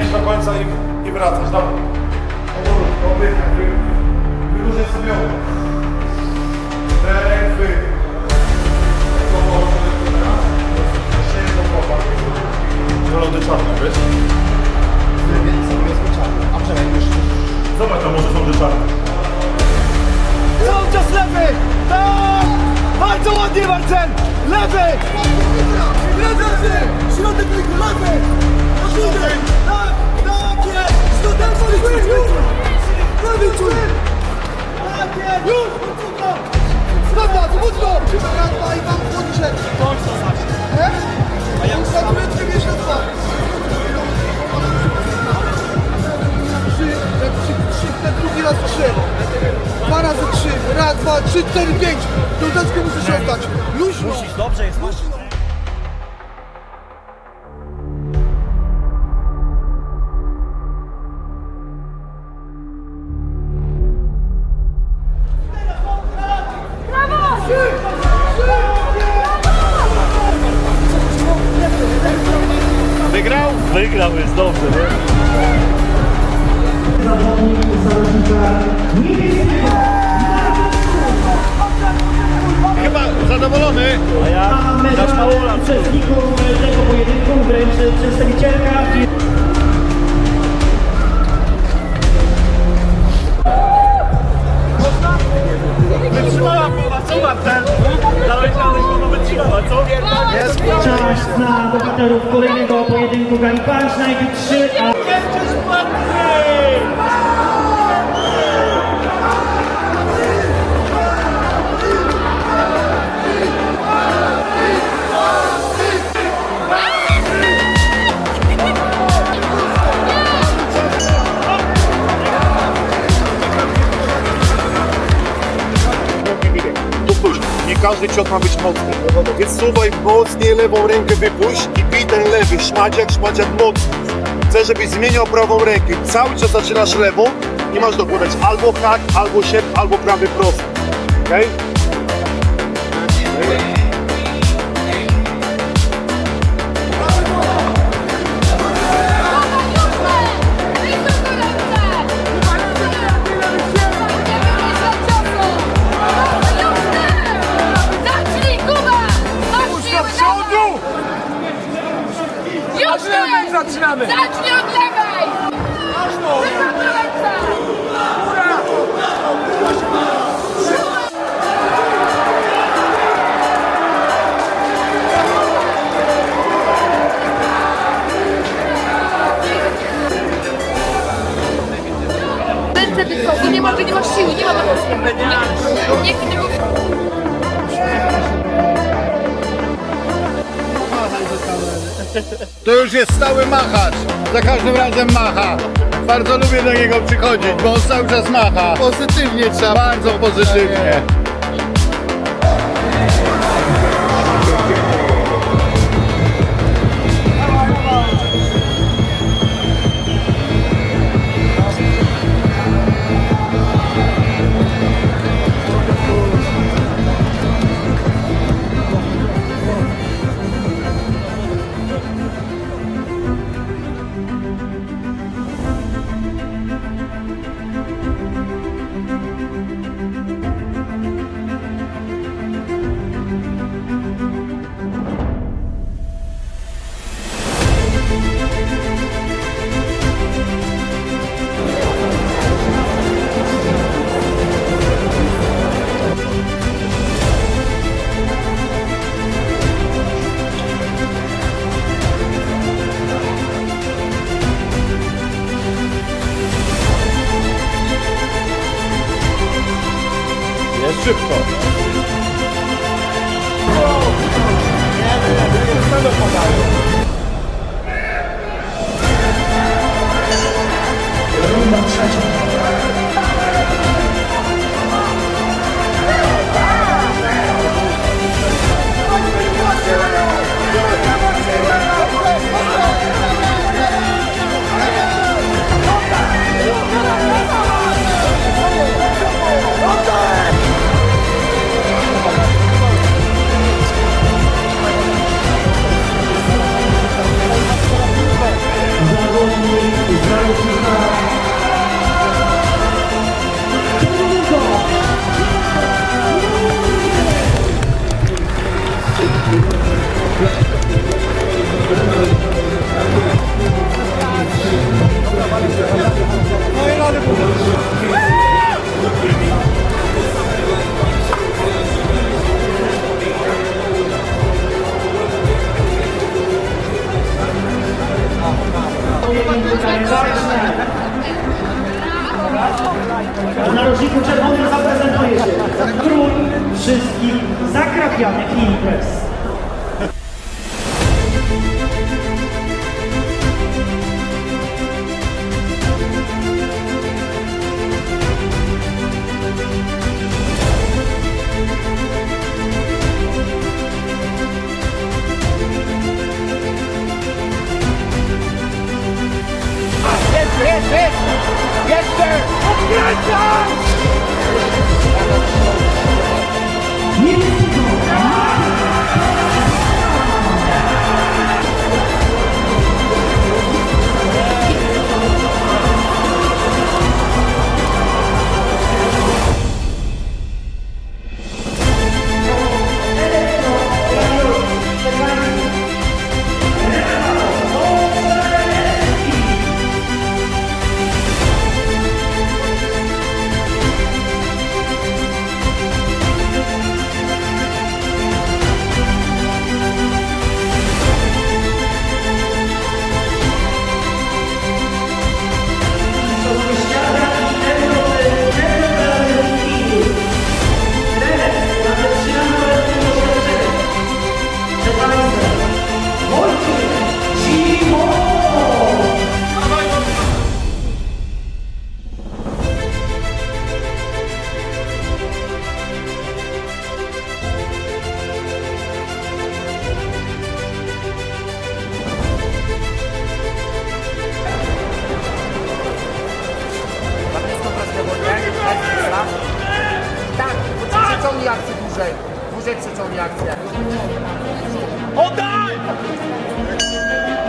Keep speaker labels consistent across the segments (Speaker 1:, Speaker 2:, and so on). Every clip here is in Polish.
Speaker 1: końca i, i wracasz. Dobra. Powolutku, oddychaj, wy, wydłużaj sobie ogon. Wdech, wydech. Powolutku, teraz. Jeszcze jedno kopa. To lody czarne, wiesz?
Speaker 2: A przynajmniej już
Speaker 1: Zobacz, tam może są lody czarne.
Speaker 3: Cały czas lewy! Tak! Bardzo ładnie Marcel! Lewy! Lewy! Środek rynku, lewy! Środek!
Speaker 2: Dwa razy trzy. Raz, dwa, trzy, cztery, pięć. Piąteczkę musisz oddać. Luźno. Musisz,
Speaker 3: Dobrze jest, masz.
Speaker 1: Wygrał, jest dobrze, nie? Chyba zadowolony.
Speaker 4: A ja dasz mało uczestników tego pojedynku, wręcz przedstawicielka
Speaker 1: Wytrzymała połowa, co Marcel? Zaleciały głowa wytrzymała, co?
Speaker 4: Czas na bohaterów kolejnego
Speaker 1: program. Bands Naked Shit. Każdy cios ma być mocny. Więc suwaj mocniej lewą rękę wypuść i bij ten lewy, szmaciak, szmaciak mocno. Chcę, żebyś zmieniał prawą rękę. Cały czas zaczynasz lewą i masz dokładać albo hak, albo sierp, albo prawy prosty. Okej?
Speaker 5: Już Zaczynamy!
Speaker 6: Zaczynamy! Stały machacz. Za każdym razem macha. Bardzo lubię do niego przychodzić, bo on cały czas macha. Pozytywnie trzeba. Bardzo pozytywnie. Szybko.
Speaker 4: W narożniku czerwonym zaprezentuje się król wszystkich zakrapianych imprez.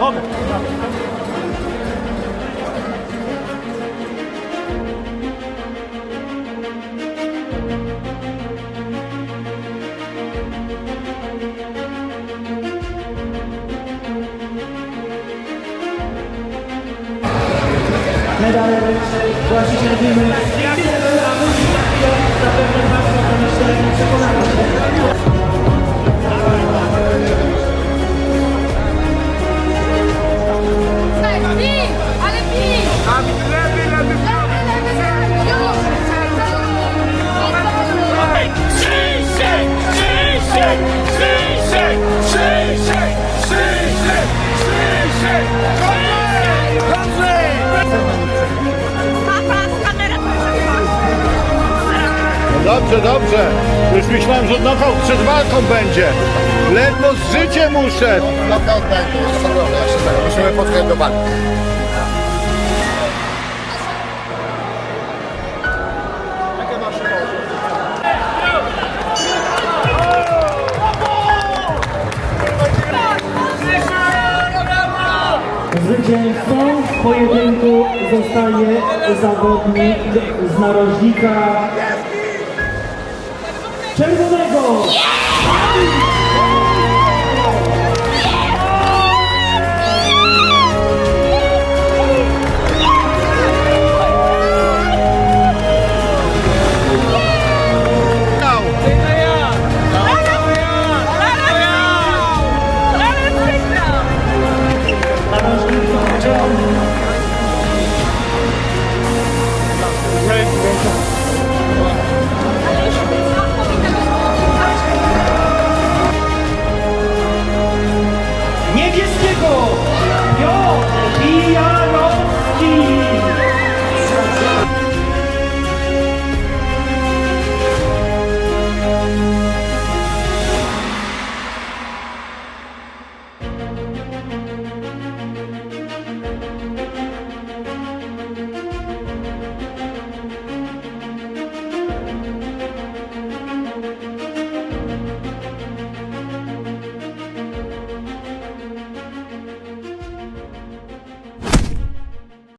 Speaker 3: Oddaj!
Speaker 4: Medal właściciel firmy zapewne Państwo to myślę przekonamy się.
Speaker 3: Dobrze,
Speaker 6: dobrze. Już myślałem, że knockout przed walką będzie. Ledwo z życiem uszedł.
Speaker 1: Knockout będzie, musimy podchodzić do walki.
Speaker 4: Zwycięzcą w pojedynku zostaje zawodnik z narożnika czerwonego! Yeah!